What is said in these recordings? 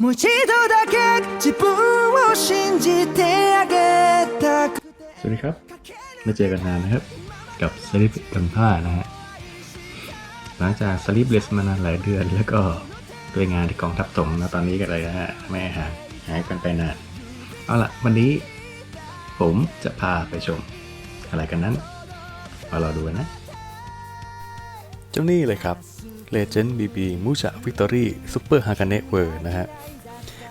もう一度だけ自分を信じてあげたく สวัสดีครับไม่เจอกันนานนะครับ กับสลิปกันผ้านะฮะ หลังจากสลิปเลสมานานหลายเดือน แล้วก็ด้วยงานที่กองทัพส่งนะตอนนี้ก็เลยนะฮะไม่ห่างหายกันไปนาน เอาละวันนี้ ผมจะพาไปชม อะไรกันนั้นมาเราดูกันนะ เจ้านี่เลยครับ Legend BB มูช a Victory Super h a k a n e w o r นะฮะ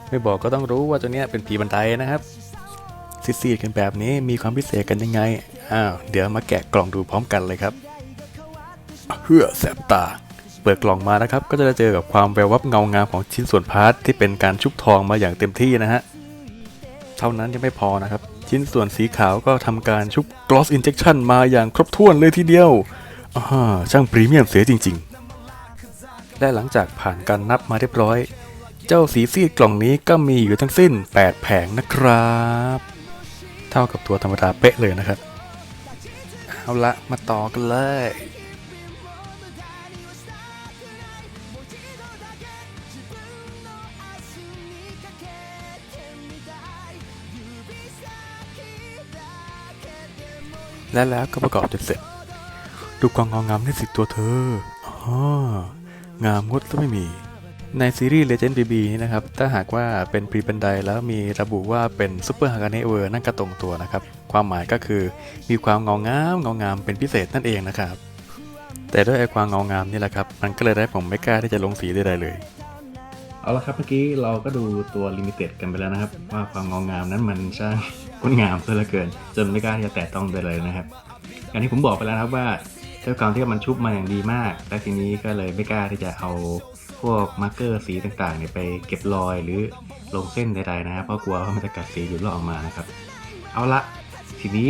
ไม่บอกก็ต้องรู้ว่าเจ้าเนี้ยเป็นผีบันไดนะครับซีดๆกันแบบนี้มีความพิเศษกันยังไง อ้าว เดี๋ยวมาแกะกล่องดูพร้อมกันเลยครับเฮือแสบตา เปิดกล่องมานะครับ ก็จะได้เจอกับความแวววับเงางามของชิ้นส่วนพาร์ทที่เป็นการชุบทองมาอย่างเต็มที่นะฮะ เท่านั้นยังไม่พอนะครับ ชิ้นส่วนสีขาวก็ทำการชุบ Gloss Injection มาอย่างครบถ้วนเลยทีเดียว อ่าช่างพรีเมียมเสียจริงๆ และหลังจากผ่านการนับมาเรียบร้อย เจ้าสีซีดกล่องนี้ก็มีอยู่ทั้งสิ้น 8 แผงนะครับ เท่ากับตัวธรรมดาเป๊ะเลยนะครับ เอาละมาต่อกันเลยและแล้วก็ประกอบจนเสร็จ ดูความงองามในสิตัวเธออ๋องามงดก็ไม่มี ในซีรีส์ Legend BB นี้นะครับ ถ้าหากว่าเป็นพรีบันไดแล้วมีระบุว่าเป็น Super h a k a n e w o r นั่นก็ตรงตัวนะครับ ความหมายก็คือมีความงางามงางามเป็นพิเศษนั่นเองนะครับ แต่ด้วยไอ้ความงางามนี่แหละครับ มันก็เลยได้ผมไม่กล้าที่จะลงสีใดๆเลย เอาละครับเมื่อกี้เราก็ดูตัวลิมิเต็ดกันไปแล้วนะครับ ว่าความงองามนั้นมันช่างงดงามซะเหลือเกิน จนไม่กล้าที่จะแตะต้องได้เลยนะครับอย่างที่ผมบอกไปแล้วครับว่า ด้วยความที่มันชุบมาอย่างดีมาก และทีนี้ก็เลยไม่กล้าที่จะเอาพวกมาร์เกอร์สีต่างๆเนี่ยไปเก็บรอยหรือลงเส้นใดๆนะครับเพราะกลัวว่ามันจะกัดสีหลุดลอกออกมานะครับ เอาละทีนี้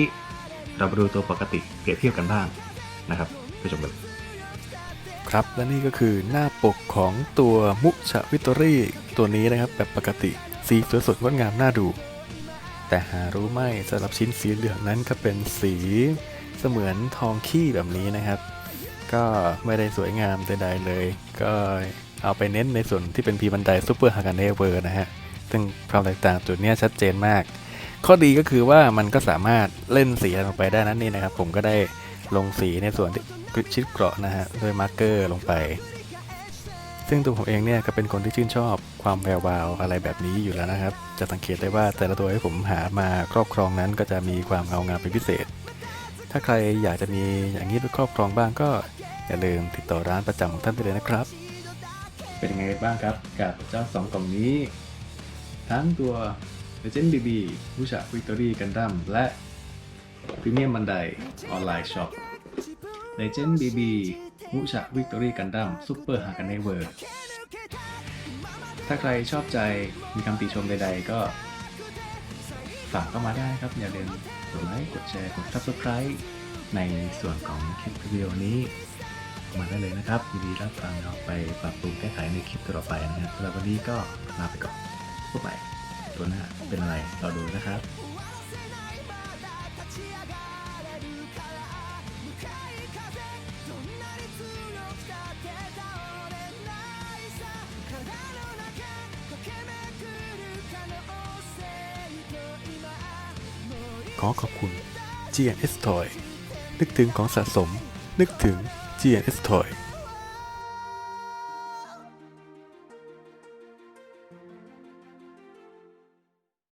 เรามาดูตัวปกติเปรียบเทียบกันบ้างนะครับไปชมกันครับและนี่ก็คือหน้าปกของตัวมุชะวิตอรี่ตัวนี้นะครับแบบปกติสีสวยสดงดงามน่าดู แต่หารู้ไหมสำหรับชิ้นสีเหลืองนั้นก็เป็นสี สมือนทองขี้แบบนี้นะครับ ก็ไม่ได้สวยงามใดๆเลย ก็เอาไปเน้นในส่วนที่เป็นพีบันไดซูเปอร์ฮากาเนเวอร์นะฮะ ซึ่งความแตกต่างจุดนี้ชัดเจนมาก ข้อดีก็คือว่ามันก็สามารถเล่นสีลงไปได้นั่นนี่นะครับ ผมก็ได้ลงสีในส่วนที่ชิดเกราะนะฮะด้วยมาร์กเกอร์ลงไป ซึ่งตัวผมเองเนี่ยก็เป็นคนที่ชื่นชอบความแวววาวอะไรแบบนี้อยู่แล้วนะครับ จะสังเกตได้ว่าแต่ละตัวที่ผมหามาครอบครองนั้นก็จะมีความเงางามเป็นพิเศษ ถ้าใครอยากจะมีอย่างนี้ไปครอบครองบ้างก็อย่าลืมติดต่อร้านประจำของท่านได้เลยนะครับ เป็นยังไงบ้างครับกับเจ้าสองกล่องนี้ ทั้งตัว Legend BB ผู้ชะ Victory Gundam และ Premium Bandai Online Shop Legend BB มุชะ Victory Gundam Super h a k a n e w o r ถ้าใครชอบใจมีคำติชมใดๆก็ ฝากเข้ามาได้ครับ อย่าลืมกดไลค์กดแชร์กด Subscribe ในส่วนของคลิปวิดีโอนี้ มาได้เลยนะครับยินดีรับฟังเอาไปปรับปรุงแก้ไขในคลิปต่อไปนะครับสำหรับวันนี้ก็ลาไปก่อนพบใหม่ตัวหน้าเป็นอะไรเราดูนะครับ อขอบคุณ GNS Toy นึกถึงของสะสม นึกถึง GNS Toy